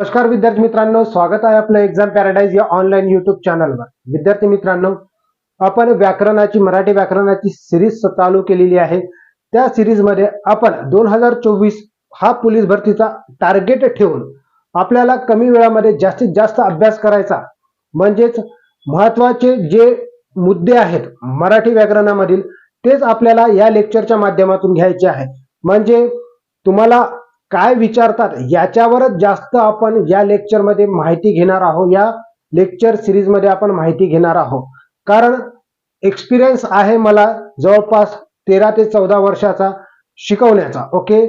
नमस्कार विद्यार्थी मित्रांनो स्वागत आहे आपलं एक्झाम पॅराडाईज या ऑनलाईन युट्यूब चॅनलवर विद्यार्थी मित्रांनो आपण व्याकरणाची मराठी व्याकरणाची सिरीज चालू केलेली आहे. त्या सिरीजमध्ये आपण दोन हजार चोवीस हा पोलीस भरतीचा टार्गेट ठेवून आपल्याला कमी वेळामध्ये जास्तीत जास्त अभ्यास करायचा. म्हणजेच महत्त्वाचे जे मुद्दे आहेत मराठी व्याकरणामधील तेच आपल्याला या लेक्चरच्या माध्यमातून घ्यायचे आहे. म्हणजे तुम्हाला काय विचारतात याच्यावरच जास्त आपण या लेक्चरमध्ये माहिती घेणार आहोत. या लेक्चर सिरीजमध्ये आपण माहिती घेणार आहोत. कारण एक्सपिरियन्स आहे मला जवळपास तेरा ते चौदा वर्षाचा शिकवण्याचा. ओके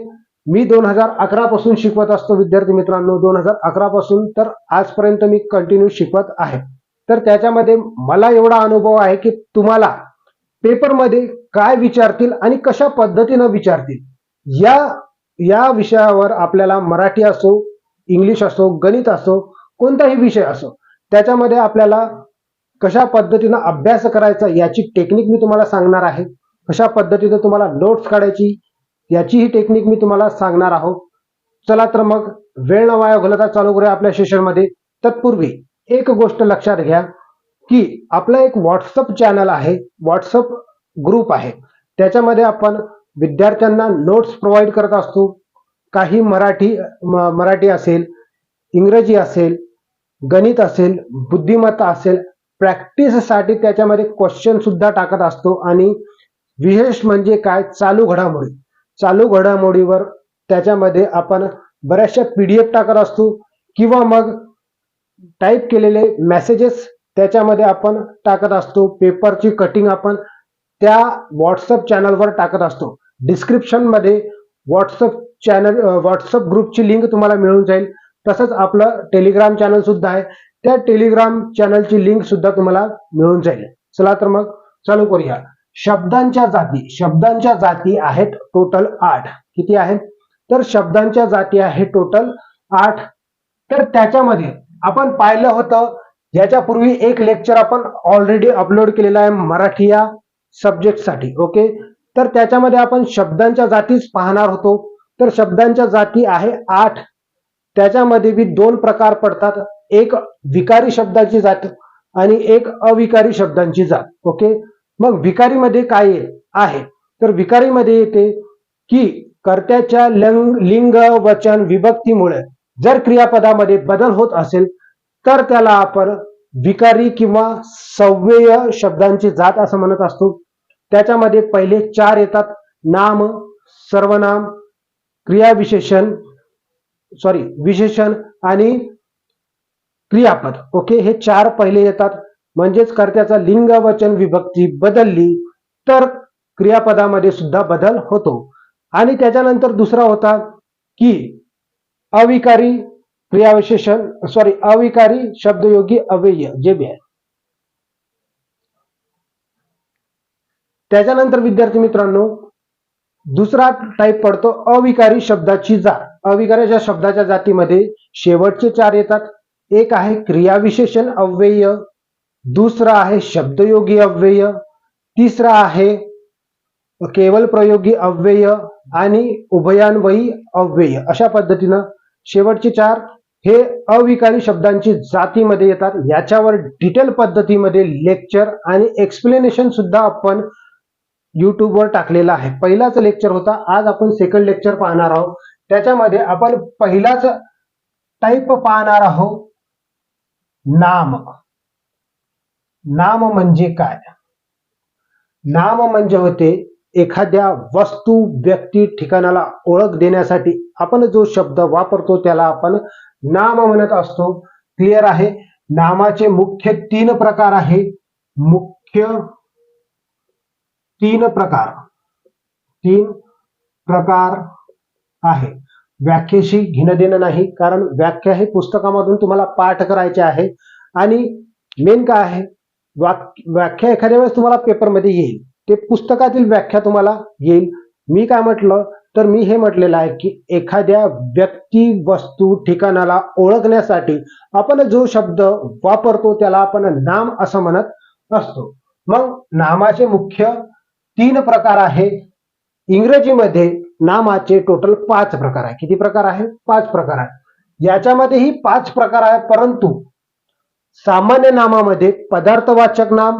मी दोन हजार अकरा पासून शिकवत असतो विद्यार्थी मित्रांनो. दोन हजार अकरा पासून तर आजपर्यंत मी कंटिन्यू शिकवत आहे. तर त्याच्यामध्ये मला एवढा अनुभव आहे की तुम्हाला पेपरमध्ये काय विचारतील आणि कशा पद्धतीनं विचारतील? या या विषयावर आपल्याला मराठी असो इंग्लिश असो गणित असो कोणताही विषय असो त्याच्यामध्ये आपल्याला कशा पद्धतीनं अभ्यास करायचा याची टेक्निक मी तुम्हाला सांगणार आहे. कशा पद्धतीनं तुम्हाला नोट्स काढायची याचीही टेक्निक मी तुम्हाला सांगणार आहोत. चला तर मग वेळ न वाया घालवता चालू करूया आपल्या सेशनमध्ये तत्पूर्वी एक गोष्ट लक्षात घ्या की आपलं एक व्हॉट्सअप चॅनल आहे. व्हॉट्सअप ग्रुप आहे. त्याच्यामध्ये आपण विद्यार्थ्यांना नोट्स प्रोव्हाइड करत असतो. काही मराठी म- मराठी असेल इंग्रजी असेल गणित असेल बुद्धिमत्ता असेल प्रॅक्टिससाठी त्याच्यामध्ये क्वेश्चन सुद्धा टाकत असतो. आणि विशेष म्हणजे काय? चालू घडामोडी. चालू घडामोडीवर त्याच्यामध्ये आपण बऱ्याचशा पीडीएफ टाकत असतो. किंवा मग टाईप केलेले मेसेजेस त्याच्यामध्ये आपण टाकत असतो. पेपरची कटिंग आपण त्या व्हॉट्सअप चॅनलवर टाकत असतो. डिस्क्रिप्शनमध्ये व्हॉट्सअप चॅनल व्हॉट्सअप ग्रुपची लिंक तुम्हाला मिळून जाईल. तसंच आपलं टेलिग्राम चॅनल सुद्धा आहे. त्या टेलिग्राम चॅनलची लिंक सुद्धा तुम्हाला मिळून जाईल. चला तर मग चालू करूया. शब्दांच्या जाती शब्दांच्या जाती आहेत टोटल आठ. किती आहेत? तर शब्दांच्या जाती आहेत टोटल आठ. तर त्याच्यामध्ये आपण पाहिलं होतं याच्यापूर्वी एक लेक्चर आपण ऑलरेडी अपलोड केलेला आहे मराठी या सब्जेक्टसाठी ओके तर त्याच्यामध्ये आपण शब्दांच्या जातीच पाहणार होतो. तर शब्दांच्या जाती आहे आठ. त्याच्यामध्ये बी दोन प्रकार पडतात. एक विकारी शब्दाची जात आणि एक अविकारी शब्दांची जात ओके मग विकारीमध्ये काय ये- आहे. तर विकारीमध्ये येते की कर्त्याच्या लंग लिंग वचन विभक्तीमुळे जर क्रियापदामध्ये बदल होत असेल तर त्याला आपण विकारी किंवा सव्यय शब्दांची जात असं म्हणत असतो. त्याच्यामध्ये पहिले चार येतात. नाम सर्वनाम क्रियाविशेषण सॉरी विशेषण आणि क्रियापद. ओके हे चार पहिले येतात. म्हणजेच कर्त्याचा लिंग वचन विभक्ती बदलली तर क्रियापदामध्ये सुद्धा बदल होतो. आणि त्याच्यानंतर दुसरा होता की अविकारी क्रियाविशेषण सॉरी अविकारी शब्दयोगी अव्यय जे बी आहे. त्याच्यानंतर विद्यार्थी मित्रांनो दुसरा टाईप पडतो अविकारी शब्दाची जात. अविकारीच्या शब्दाच्या जातीमध्ये शेवटचे चार येतात. एक आहे क्रियाविशेषण अव्यय. दुसरा आहे शब्दयोगी अव्यय. तिसरा आहे केवल प्रयोगी अव्यय. आणि उभयान्वयी अव्यय. अशा पद्धतीनं शेवटचे चार हे अविकारी शब्दांची जातीमध्ये येतात. याच्यावर डिटेल पद्धतीमध्ये लेक्चर आणि एक्सप्लेनेशन सुद्धा आपण युट्यूबवर टाकलेला आहे. पहिलाच लेक्चर होता. आज आपण सेकंड लेक्चर पाहणार आहोत. त्याच्यामध्ये आपण पहिलाच टाईप पाहणार आहोत. नाम. नाम म्हणजे काय? नाम म्हणजे होते एखाद्या वस्तू व्यक्ती ठिकाणाला ओळख देण्यासाठी आपण जो शब्द वापरतो त्याला आपण नाम म्हणत असतो. क्लिअर आहे? नामाचे मुख्य तीन प्रकार आहे. मुख्य तीन प्रकार. तीन प्रकार आहे. व्याख्येशी घेणं देणं नाही कारण व्याख्या हे पुस्तकामधून तुम्हाला पाठ करायचे आहे. आणि मेन काय आहे? व्याख्या एखाद्या वेळेस तुम्हाला पेपरमध्ये येईल. ते पुस्तकातील व्याख्या तुम्हाला येईल. मी काय म्हटलं? तर मी हे म्हटलेलं आहे की एखाद्या व्यक्ती ती वस्तू ठिकाणाला ओळखण्यासाठी आपण जो शब्द वापरतो त्याला आपण नाम असं म्हणत असतो. मग नामाचे मुख्य तीन प्रकार आहे. इंग्रजीमध्ये नामाचे टोटल पाच प्रकार आहे. किती प्रकार आहे? पाच प्रकार आहे. याच्यामध्येही पाच प्रकार आहे परंतु सामान्य नामामध्ये पदार्थवाचक नाम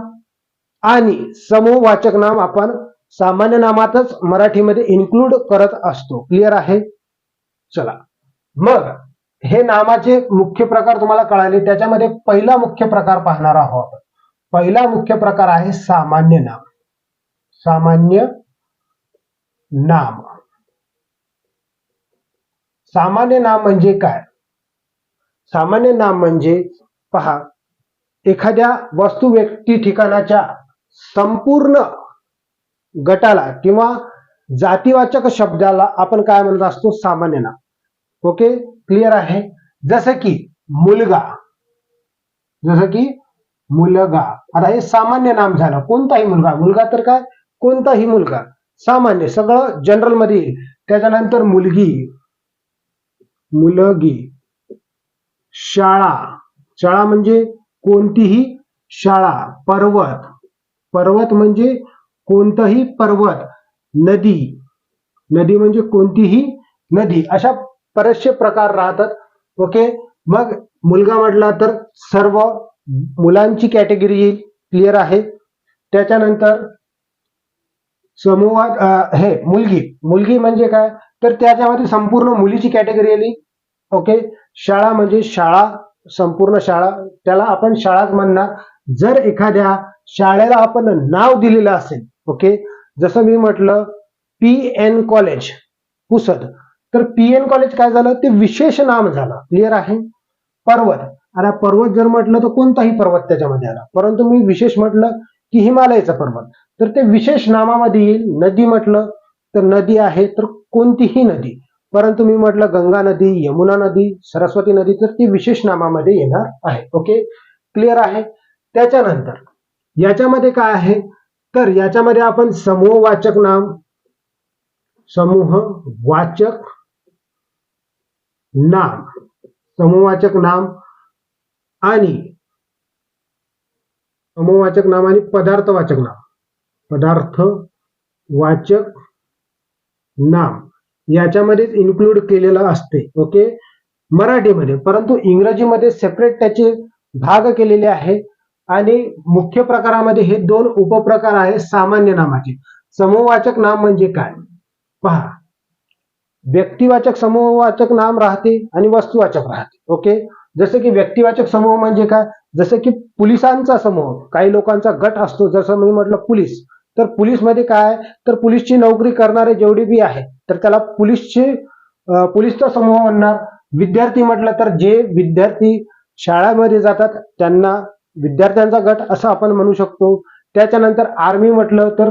आणि समूहवाचक नाम आपण सामान्य नामातच मराठीमध्ये इन्क्लूड करत असतो. क्लिअर आहे? चला. मग हे नामाचे मुख्य प्रकार तुम्हाला कळाले. त्याच्यामध्ये पहिला मुख्य प्रकार पाहणार आहोत. पहिला मुख्य प्रकार आहे सामान्य नाम. सामान्य नाम. सामान्य नाम म्हणजे काय? सामान्य नाम म्हणजे पहा एखाद्या वस्तू व्यक्ती ठिकाणाच्या संपूर्ण गटाला किंवा जातीवाचक शब्दाला आपण काय म्हणत असतो? सामान्य नाम. ओके क्लिअर आहे? जसं की मुलगा. जसं की मुलगा. आता हे सामान्य नाम झालं. कोणताही मुलगा. मुलगा तर काय? कोणताही मुलगा. सामान्य. सगळं जनरलमध्ये येईल. त्याच्यानंतर मुलगी. मुलगी. शाळा. शाळा म्हणजे कोणतीही शाळा. पर्वत. पर्वत म्हणजे कोणतंही पर्वत. नदी. नदी म्हणजे कोणतीही नदी. अशा बरेचसे प्रकार राहतात. ओके मग मुलगा म्हटला तर सर्व मुलांची कॅटेगरी येईल क्लिअर आहे. त्याच्यानंतर समूहात हे मुलगी. मुलगी म्हणजे काय? तर त्याच्यामध्ये संपूर्ण मुलीची कॅटेगरी आली. ओके शाळा म्हणजे शाळा संपूर्ण शाळा. त्याला आपण शाळाच म्हणणार. जर एखाद्या शाळेला आपण नाव दिलेलं असेल ओके जसं मी म्हटलं पी एन कॉलेज पुसद. तर पीएन कॉलेज काय झालं? ते विशेष नाम झालं. क्लिअर आहे? पर्वत. आता पर्वत जर म्हटलं तर कोणताही पर्वत त्याच्यामध्ये आला. परंतु मी विशेष म्हटलं की हिमालयाचा पर्वत. तर ते विशेष नामामध्ये येईल. नदी म्हटलं तर नदी आहे तर कोणतीही नदी. परंतु मी म्हटलं गंगा नदी यमुना नदी सरस्वती नदी तर ती विशेष नामामध्ये येणार आहे. ओके क्लिअर आहे? त्याच्यानंतर याच्यामध्ये काय आहे? तर याच्यामध्ये आपण समूहवाचक नाम समूह वाचक नाम. समूहवाचक नाम आणि समूहवाचक नाम आणि पदार्थवाचक नाम. पदार्थ वाचक नाम. याच्यामध्येच इन्क्लूड केलेलं असते ओके मराठीमध्ये परंतु इंग्रजीमध्ये सेपरेट त्याचे भाग केलेले आहे आणि मुख्य प्रकारामध्ये हे दोन उपप्रकार आहे सामान्य नामाचे. समूहवाचक नाम म्हणजे काय? पहा. व्यक्तिवाचक समूहवाचक नाम राहते आणि वस्तुवाचक राहते. ओके जसं की व्यक्तिवाचक समूह म्हणजे काय? जसं की पोलिसांचा समूह. काही लोकांचा गट असतो. जसं मी म्हटलं पोलीस. तर पोलीसमध्ये काय? तर पोलीसची नोकरी करणारे जेवढे बी आहे तर त्याला पोलीसचे पोलीसचा समूह म्हणणार. विद्यार्थी म्हटलं तर जे विद्यार्थी शाळामध्ये जातात त्यांना विद्यार्थ्यांचा गट असं आपण म्हणू शकतो. त्याच्यानंतर आर्मी म्हटलं तर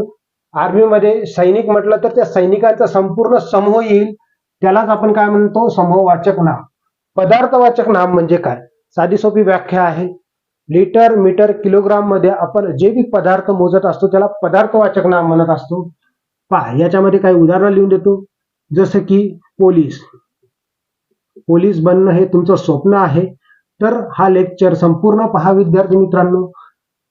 आर्मीमध्ये सैनिक म्हटलं तर त्या सैनिकांचा संपूर्ण समूह येईल. त्यालाच आपण काय म्हणतो? समूहवाचक नाम. पदार्थवाचक नाम म्हणजे काय? साधी सोपी व्याख्या आहे. लिटर मीटर किलोग्राममध्ये आपण जे बी पदार्थ मोजत असतो त्याला पदार्थवाचक नाम म्हणत असतो. पहा याच्यामध्ये काही उदाहरणं लिहून देतो. जसं की पोलीस. पोलीस बनणं हे तुमचं स्वप्न आहे. तर हा लेक्चर संपूर्ण पहा विद्यार्थी मित्रांनो.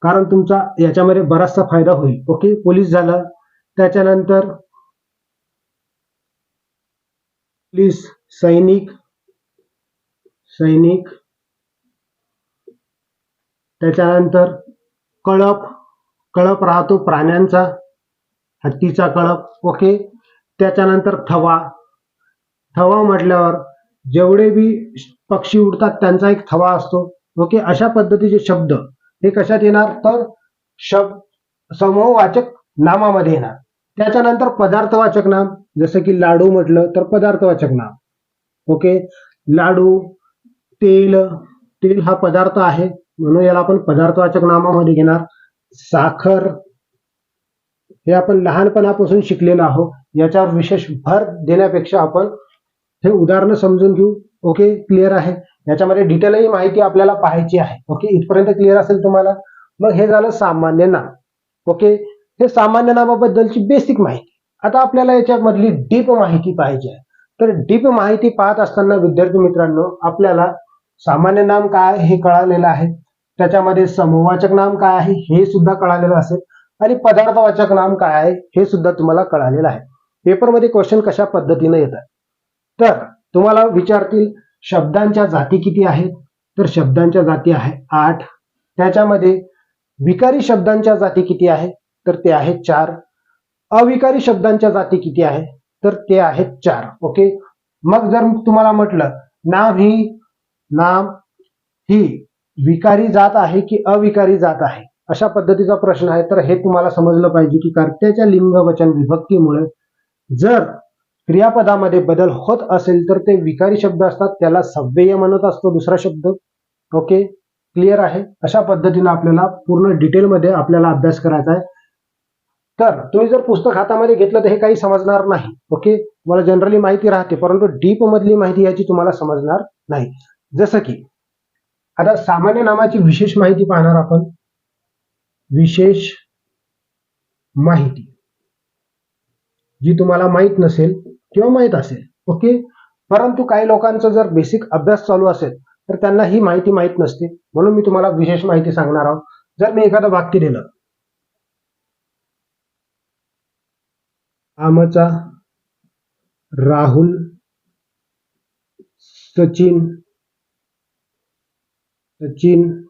कारण तुमचा याच्यामध्ये बराचसा फायदा होईल. ओके? पोलीस झालं. त्याच्यानंतर पोलीस सैनिक सैनिक. त्याच्यानंतर कळप कळप राहतो प्राण्यांचा हत्तीचा कळप. ओके? त्याच्यानंतर थवा. थवा म्हटल्यावर जेवढे बी पक्षी उडतात त्यांचा एक थवा असतो. ओके? अशा पद्धतीचे शब्द. हे कशात येणार? तर शब्द समूहवाचक नामामध्ये येणार. त्याच्यानंतर पदार्थवाचक नाम जसं की लाडू म्हटलं तर पदार्थवाचक नाम. ओके? लाडू तेल तेल हा पदार्थ आहे म्हणून याला आपण पदार्थवाचक नामामध्ये घेणार. साखर हे आपण लहानपणापासून शिकलेलो आहोत. याच्यावर विशेष भर देण्यापेक्षा आपण हे उदाहरणं समजून घेऊ. ओके? क्लिअर आहे? याच्यामध्ये डिटेलही माहिती आपल्याला पाहायची आहे. ओके इथपर्यंत क्लिअर असेल तुम्हाला? मग हे झालं सामान्य नाम. ओके हे सामान्य नामाबद्दलची बेसिक माहिती. आता आपल्याला याच्यामधली डीप माहिती पाहिजे आहे. तर डीप माहिती पाहत असताना विद्यार्थी मित्रांनो आपल्याला सामान्य नाम काय हे कळालेलं आहे. त्याच्यामध्ये समूहवाचक नाम काय आहे हे सुद्धा कळालेलं असेल. आणि पदार्थवाचक नाम काय आहे हे सुद्धा तुम्हाला कळालेलं आहे. पेपरमध्ये क्वेश्चन कशा पद्धतीने येतात? तर तुम्हाला विचारतील शब्दांच्या जाती किती आहेत? तर शब्दांच्या जाती आहे आठ. त्याच्यामध्ये विकारी शब्दांच्या जाती किती आहे तर ते आहेत चार. अविकारी शब्दांच्या जाती किती आहे तर ते आहेत चार. ओके? मग जर तुम्हाला म्हटलं नाम ही नाम ही विकारी जात आहे की अविकारी जात आहे? अशा पद्धतीचा प्रश्न आहे. तर हे तुम्हाला समजलं पाहिजे की कर्त्याच्या लिंग वचन विभक्तीमुळे जर क्रियापदामध्ये बदल होत असेल तर ते विकारी शब्द असतात त्याला सव्यय म्हणत असतो दुसरा शब्द. ओके? क्लिअर आहे? अशा पद्धतीने आपल्याला पूर्ण डिटेलमध्ये आपल्याला अभ्यास करायचा आहे. तर तुम्ही जर पुस्तक हातामध्ये घेतलं तर हे काही समजणार नाही. ओके? तुम्हाला जनरली माहिती राहते परंतु डीप मधली माहिती याची तुम्हाला समजणार नाही. जसं की आता सामान्य नामाची विशेष माहिती पाहणार आपण. विशेष माहिती. जी तुम्हाला माहीत नसेल किंवा माहीत असेल ओके परंतु काही लोकांचा जर बेसिक अभ्यास चालू असेल तर त्यांना ही माहिती माहीत नसते. म्हणून मी तुम्हाला विशेष माहिती सांगणार आहोत. जर मी एखादं वाक्य दिलं. आमचा राहुल सचिन सचिन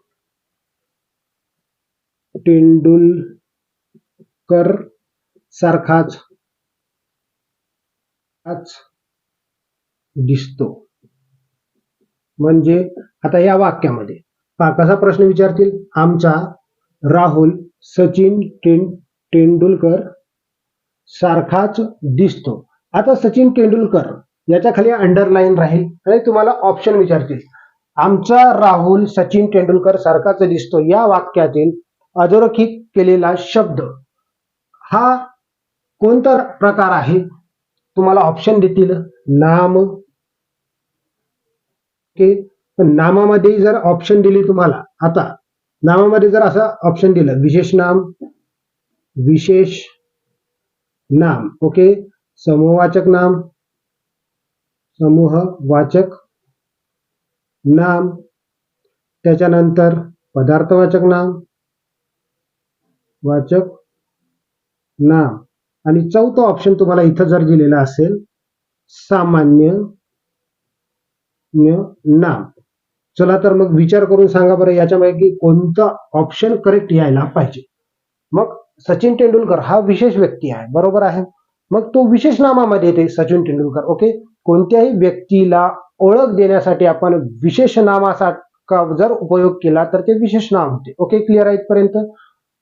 तेंडुलकर सारखाच दिसतो. म्हणजे आता या वाक्यामध्ये पहा कसा प्रश्न विचारतील? आमचा राहुल सचिन तेंडुलकर सारखाच दिसतो. आता सचिन तेंडुलकर याच्या खाली अंडरलाईन राहील आणि तुम्हाला ऑप्शन विचारतील. आमचा राहुल सचिन तेंडुलकर सारखाच दिसतो. या वाक्यातील अधोरेखित केलेला शब्द हा कोणता प्रकार आहे? तुम्हाला ऑप्शन देतील नाम. ओके पण नामामध्ये जर ऑप्शन दिली तुम्हाला आता नामामध्ये जर असं ऑप्शन दिलं विशेष नाम विशेष नाम ओके समूहवाचक नाम समूहवाचक नाम त्याच्यानंतर पदार्थवाचक नाम वाचक नाम. आणि चौथं ऑप्शन तुम्हाला इथं जर दिलेलं असेल सामान्य नाम. चला तर मग विचार करून सांगा बरं याच्यापैकी कोणतं ऑप्शन करेक्ट यायला पाहिजे. मग सचिन तेंडुलकर हा विशेष व्यक्ती आहे बरोबर आहे? मग तो विशेष नामामध्ये येते सचिन तेंडुलकर ओके? कोणत्याही व्यक्तीला ओळख देण्यासाठी आपण विशेष नामासारखा जर उपयोग केला तर ते विशेष नाम होते ओके? क्लिअर आहे इथपर्यंत?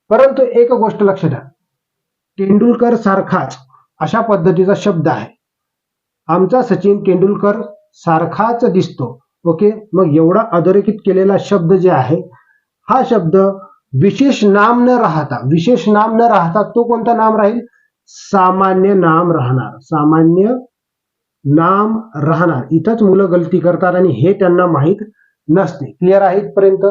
परंतु एक गोष्ट लक्ष द्या तेंडुलकर सारखाच अशा पद्धतीचा शब्द आहे. आमचा सचिन तेंडुलकर सारखाच दिसतो. ओके? मग एवढा अधोरेखित केलेला शब्द जे आहे हा शब्द विशेष नाम न राहता विशेष नाम न राहता तो कोणता नाम राहील? सामान्य नाम राहणार. सामान्य नाम राहणार. इथंच मुलं गलती करतात आणि हे त्यांना माहीत नसते. क्लिअर आहे इथपर्यंत?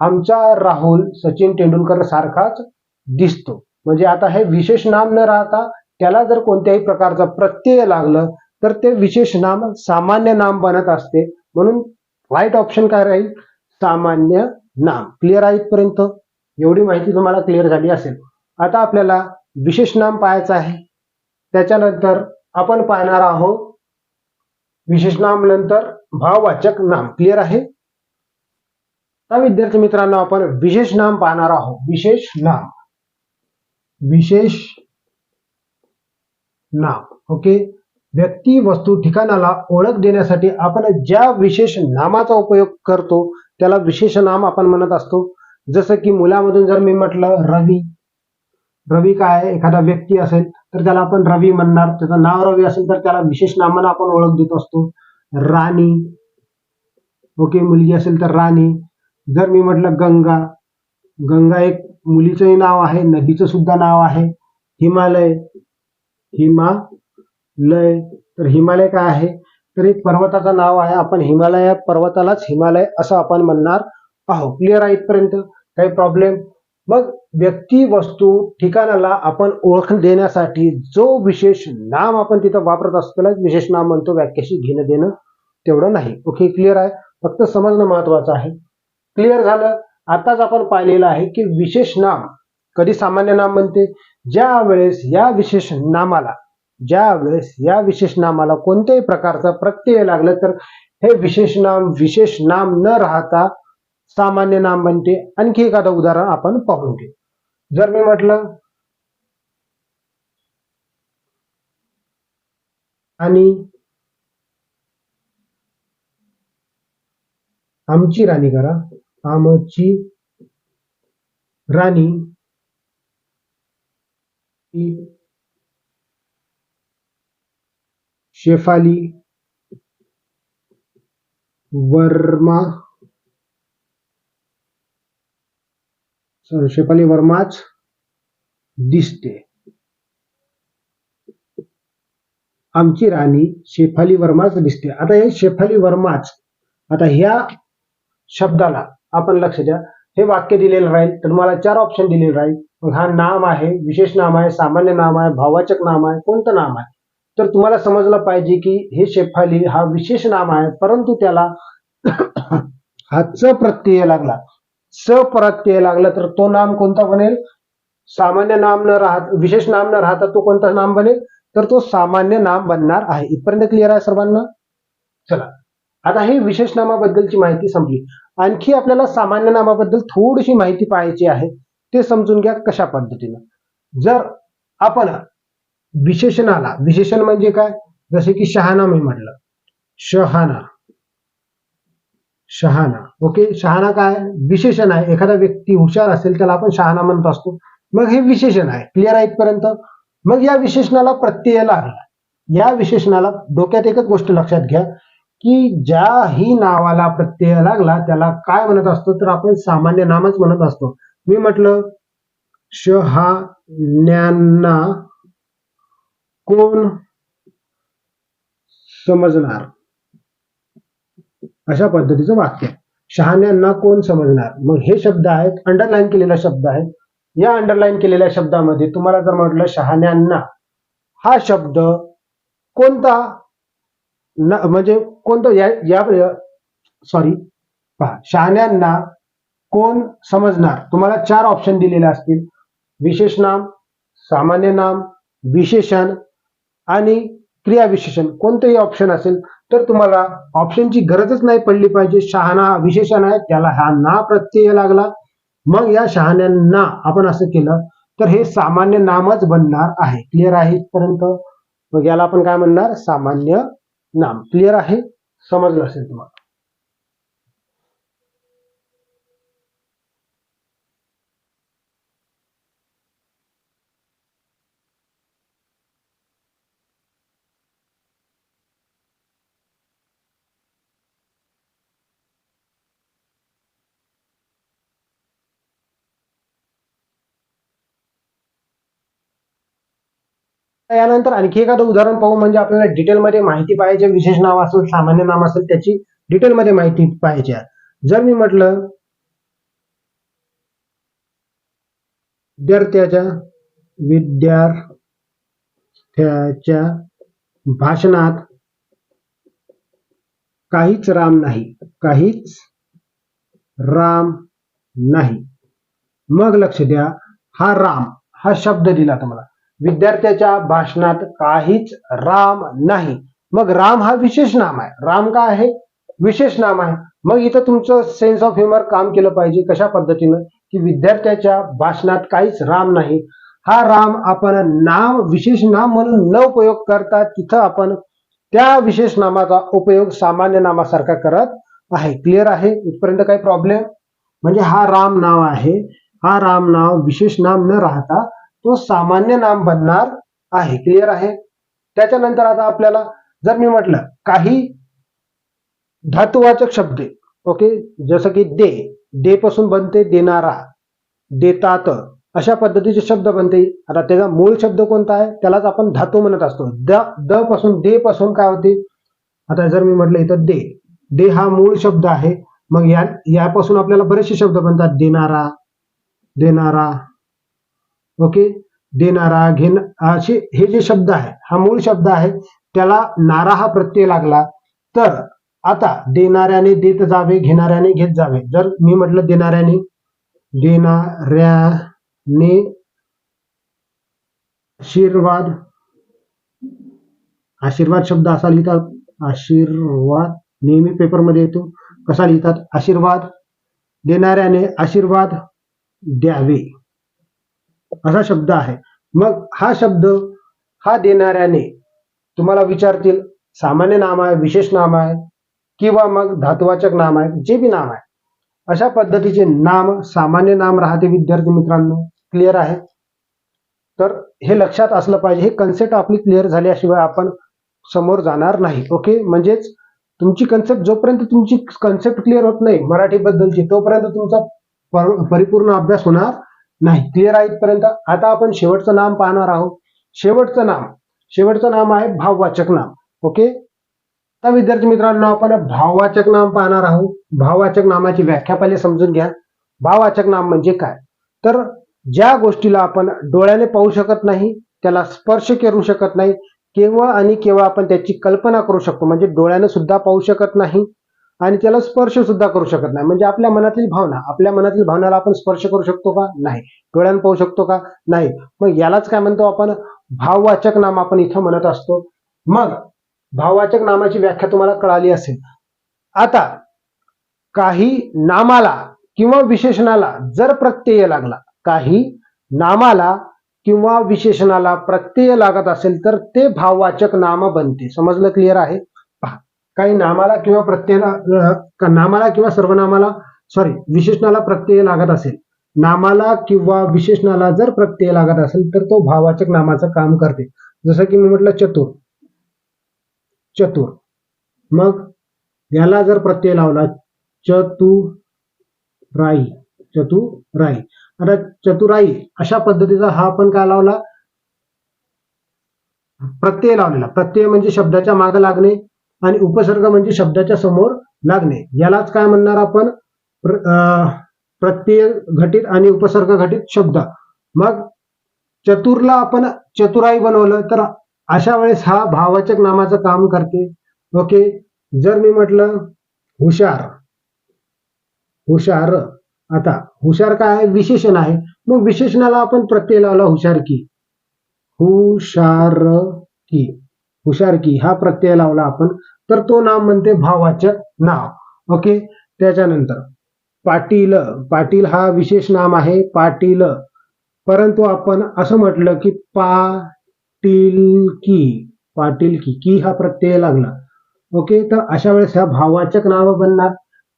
आमचा राहुल सचिन तेंडुलकर सारखाच दिसतो. म्हणजे आता हे विशेष नाम न राहता त्याला जर कोणत्याही प्रकारचा प्रत्यय लागलं तर ते विशेष नाम सामान्य नाम बनत असते. म्हणून राईट ऑप्शन काय राहील? सामान्य नाम. क्लिअर आहे इथपर्यंत? एवढी माहिती तुम्हाला क्लिअर झाली असेल. आता आपल्याला विशेष नाम पाहायचं आहे. त्याच्यानंतर आपण पाहणार आहोत विशेष नाम नंतर भाववाचक नाम. क्लिअर आहे? विद्यार्थी मित्रांनो आपण विशेष नाम पाहणार आहोत. विशेष नाम. विशेष नाम ओके व्यक्ती वस्तू ठिकाणाला ओळख देण्यासाठी आपण ज्या विशेष नामाचा उपयोग करतो त्याला विशेष नाम आपण म्हणत असतो. जसं की मुलामधून जर मी म्हटलं रवी रवी काय? एखादा व्यक्ती असेल तर त्याला आपण रवी म्हणणार. त्याचं नाव रवी असेल तर त्याला विशेष नामानं आपण ओळख देत असतो. राणी ओके मुलगी असेल तर राणी. जर मी म्हटलं गंगा गंगा एक मुलीचंही नाव आहे नदीचं सुद्धा नाव आहे. हिमालय हिमालय तर हिमालय काय आहे? तर एक पर्वताचं नाव आहे. आपण हिमालय पर्वतालाच हिमालय असं आपण म्हणणार आहोत. क्लिअर आहे इथपर्यंत? काही प्रॉब्लेम मग व्यक्ती वस्तू ठिकाणाला आपण ओळख देण्यासाठी जो विशेष नाम आपण तिथं वापरत असतो त्याला विशेष नाम म्हणतो व्याख्याशी घेणं देणं तेवढं नाही. ओके क्लिअर आहे? फक्त समजणं महत्वाचं आहे. क्लिअर झालं? आताच आपण पाहिलेलं आहे की विशेष नाम कधी सामान्य नाम म्हणते ज्या वेळेस या विशेष नामाला ज्या वेळेस या विशेष नामाला कोणत्याही प्रकारचा प्रत्यय लागलं तर हे विशेष नाम विशेष नाम न राहता सामान्य नाम बनते. आणखी एखादं उदाहरण आपण पाहून घेऊ. जर मी म्हटलं आणि आमची राणी करा आमची राणी ही शेफाली वर्मा सॉरी शेफाली वर्माच दिसते. आमची राणी शेफाली वर्माच दिसते. आता हे शेफाली वर्माच आता ह्या शब्दाला आपण लक्ष द्या. हे वाक्य दिलेलं राहील तर मला चार ऑप्शन दिलेलं राहील. मग हा नाम आहे विशेष नाम आहे सामान्य नाम आहे भावाचक नाम आहे कोणतं नाम आहे? तर तुम्हाला समजलं पाहिजे की हे शेफाली हा विशेष नाम आहे परंतु त्याला हा च प्रत्यय लागला. स प्रत्यय लागला तर तो नाम कोणता बनेल? सामान्य नाम न राहत विशेष नाम न राहता तो कोणता नाम बनेल? तर तो सामान्य नाम बनणार आहे. इथपर्यंत क्लिअर आहे सर्वांना? चला. आता हे विशेष नामाबद्दलची माहिती संपली. आणखी आपल्याला सामान्य नामाबद्दल थोडीशी माहिती पाहायची आहे ते समजून घ्या कशा पद्धतीनं. जर आपण विशेषणाला विशेषण म्हणजे काय? जसे की शहाणा मी म्हटलं. शहाणा. शहाणा. ओके? शहाणा काय? विशेषण आहे. एखादा व्यक्ती हुशार असेल त्याला आपण शहाणा म्हणत असतो. मग हे विशेषण आहे. क्लिअर आहे इथपर्यंत? मग या विशेषणाला प्रत्यय लागला. या विशेषणाला डोक्यात एकच गोष्ट लक्षात घ्या. की ज्याही नावाला प्रत्यय लागला त्याला काय म्हणत असतो? तर आपण सामान्य नामच म्हणत असतो. मी म्हटलं शहाण्यांना कोण समजणार? अशा पद्धतीचं वाक्य. शहाण्यांना कोण समजणार? मग हे शब्द आहेत अंडरलाईन केलेला शब्द आहे या अंडरलाईन केलेल्या शब्दामध्ये तुम्हाला जर म्हटलं शहाण्यांना हा शब्द कोणता? म्हणजे कोणतं या या सॉरी पहा शहाण्यांना कोण समजणार? तुम्हाला चार ऑप्शन दिलेले असतील. विशेष नाम सामान्य नाम विशेषण आणि क्रियाविशेषण कोणतंही ऑप्शन असेल तर तुम्हाला ऑप्शनची गरजच नाही पडली पाहिजे. शहाणा विशेषण आहे त्याला हा ना प्रत्यय लागला. मग या शहाण्यांना आपण असं केलं तर हे सामान्य नामच बनणार आहे. क्लिअर आहे पर्यंत मग याला आपण काय म्हणणार? सामान्य नाम. क्लिअर आहे? समजलं असेल तुम्हाला. यानंतर आणखी एखादं उदाहरण पाहू म्हणजे आपल्याला डिटेलमध्ये माहिती पाहिजे विशेष नाव असेल सामान्य नाम असेल त्याची डिटेलमध्ये माहिती पाहिजे जर मी म्हटलं विद्यार्थ्याच्या विद्यार्थ्याच्या भाषणात काहीच राम नाही. काहीच राम नाही. मग लक्ष द्या हा राम हा शब्द दिला तुम्हाला. विद्यार्थ्याच्या भाषणात काहीच राम नाही. मग राम हा विशेष नाम आहे. राम काय आहे? विशेष नाम आहे. मग इथं तुमचं सेन्स ऑफ ह्युमर काम केलं पाहिजे कशा पद्धतीनं? की विद्यार्थ्याच्या भाषणात काहीच राम नाही. हा राम आपण नाम विशेष नाम म्हणून न उपयोग करता तिथं आपण त्या विशेष नामाचा उपयोग सामान्य नामासारखा करत आहे. क्लिअर आहे? इथपर्यंत काही प्रॉब्लेम म्हणजे हा राम नाव आहे. हा राम नाव विशेष नाम न राहता तो सामान्य नाम बनणार आहे. क्लिअर आहे? त्याच्यानंतर आता आपल्याला जर मी म्हटलं काही धातुवाचक शब्द ओके जसं की दे. दे पासून बनते देणारा. देतात. अशा पद्धतीचे शब्द बनते. आता त्याचा मूळ शब्द कोणता आहे? त्यालाच आपण धातू म्हणत असतो. द द पासून दे पासून काय होते? आता जर मी म्हटलं इथं दे. दे हा मूळ शब्द आहे. मग या यापासून आपल्याला बरेचसे शब्द बनतात. देणारा देणारा. ओके? देणारा घेण असे हे जे शब्द आहे हा मूळ शब्द आहे त्याला नारा हा प्रत्यय लागला. तर आता देणाऱ्याने देत जावे घेणाऱ्याने घेत जावे. जर मी म्हटलं देणाऱ्याने देणाऱ्याने आशीर्वाद आशीर्वाद शब्द असा लिहितात. आशीर्वाद नेहमी पेपरमध्ये येतो. कसा लिहितात? आशीर्वाद देणाऱ्याने आशीर्वाद द्यावे. असा शब्द आहे. मग हा शब्द हा देणाऱ्याने तुम्हाला विचारतील सामान्य नाम आहे विशेष नाम आहे किंवा मग धातुवाचक नाम आहे जे बी नाम आहे. अशा पद्धतीचे नाम सामान्य नाम राहते विद्यार्थी मित्रांनो. क्लिअर आहे? तर हे लक्षात असलं पाहिजे. हे कन्सेप्ट आपली क्लिअर झाल्याशिवाय आपण समोर जाणार नाही. ओके म्हणजेच तुमची कन्सेप्ट जोपर्यंत तुमची कन्सेप्ट क्लिअर होत नाही मराठीबद्दलची तोपर्यंत तुमचा पर- परिपूर्ण अभ्यास होणार नाही क्लिअर आहे इथपर्यंत. आता आपण शेवटचं नाम पाहणार आहोत. शेवटचं नाम. शेवटचं नाम आहे भाववाचक नाम. ओके तर विद्यार्थी मित्रांनो आपण भाववाचक नाम पाहणार आहोत. भाववाचक नामाची व्याख्या पहिले समजून घ्या. भाववाचक नाम म्हणजे काय? तर ज्या गोष्टीला आपण डोळ्याने पाहू शकत नाही त्याला स्पर्श करू शकत नाही केवळ आणि केवळ आपण त्याची कल्पना करू शकतो. म्हणजे डोळ्याने सुद्धा पाहू शकत नाही आणि त्याला स्पर्श सुद्धा करू शकत नाही. म्हणजे आपल्या मनातील भावना आपल्या मनातील भावनाला आपण स्पर्श करू शकतो का? नाही. डोळ्यान पाहू शकतो का? नाही. मग यालाच काय म्हणतो आपण? भाववाचक नाम आपण इथं म्हणत असतो. मग भाववाचक नामाची व्याख्या तुम्हाला कळाली असेल. आता काही नामाला किंवा विशेषणाला जर प्रत्यय लागला काही नामाला किंवा विशेषणाला प्रत्यय लागत असेल तर ते भाववाचक नाम बनते. समजलं क्लिअर आहे? काही नामाला किंवा प्रत्ययाला नामाला किंवा सर्वनामाला सॉरी विशेषणाला प्रत्यय लागत असेल. नामाला किंवा विशेषणाला जर प्रत्यय लागत असेल तर तो भावाचक नामाचं काम करते. जसं की मी म्हटलं चतुर. चतुर. मग याला जर प्रत्यय लावला चतुराई चतुराई. आता चतुराई अशा पद्धतीचा हा आपण काय लावला? प्रत्यय लावलेला. प्रत्यय म्हणजे शब्दाच्या मागे लागणे आणि उपसर्ग म्हणजे शब्दाच्या समोर लागणे. यालाच काय म्हणणार आपण? प्र- प्रत्यय घटित आणि उपसर्ग घटित शब्द. मग चतुरला आपण चतुराई बनवलं तर अशा वेळेस हा भावाचक नामाचं काम करते. ओके? जर मी म्हटलं हुशार. हुशार. आता हुशार काय आहे? विशेषण आहे. मग विशेषणाला आपण प्रत्यय लावला हुशार की. हुशार की. हुशार की हा प्रत्यय लावला आपण. तर तो नाम म्हणते भाववाचक नाव. ओके? त्याच्यानंतर पाटील पाटील हा विशेष नाम आहे पाटील. परंतु आपण असं म्हटलं की पाटील की पाटील की की हा प्रत्यय लागला. ओके? तर अशा वेळेस ह्या भाववाचक नाव बनणार.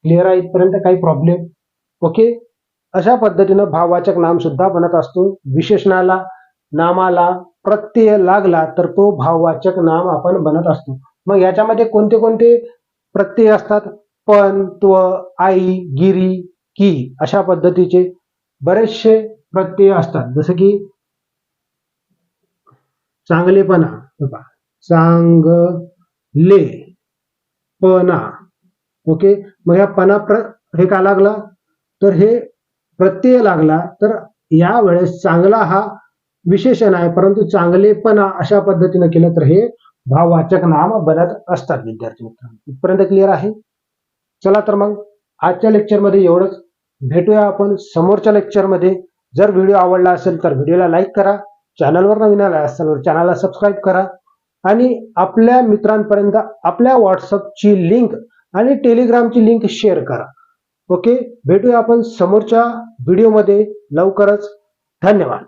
क्लिअर आहे इथपर्यंत काही प्रॉब्लेम ओके? अशा पद्धतीनं भाववाचक नाम सुद्धा बनत असतो. विशेषणाला नामाला प्रत्यय लागला तर तो भाववाचक नाम आपण बनत असतो. मग याच्यामध्ये कोणते कोणते प्रत्यय असतात? पण त्व आई गिरी की अशा पद्धतीचे बरेचसे प्रत्यय असतात. जसं की चांगलेपणा. चांग चांगले पणा. ओके? मग या पणा प्र हे का लागला? तर हे प्रत्यय लागला तर या वेळेस चांगला हा विशेषण आहे परंतु चांगलेपणा अशा पद्धतीनं केलं तर हे भाववाचक नाम बनत असतात विद्यार्थी मित्रांनो. इथपर्यंत क्लिअर आहे? चला तर मग आजच्या लेक्चरमध्ये एवढंच. भेटूया आपण समोरच्या लेक्चरमध्ये जर व्हिडिओ आवडला असेल तर व्हिडिओला लाईक करा. चॅनलवर नवीन आला असेल तर चॅनलला सबस्क्राईब करा. आणि आपल्या मित्रांपर्यंत आपल्या व्हॉट्सअपची लिंक आणि टेलिग्रामची लिंक शेअर करा. ओके भेटूया आपण समोरच्या व्हिडिओमध्ये लवकरच. धन्यवाद.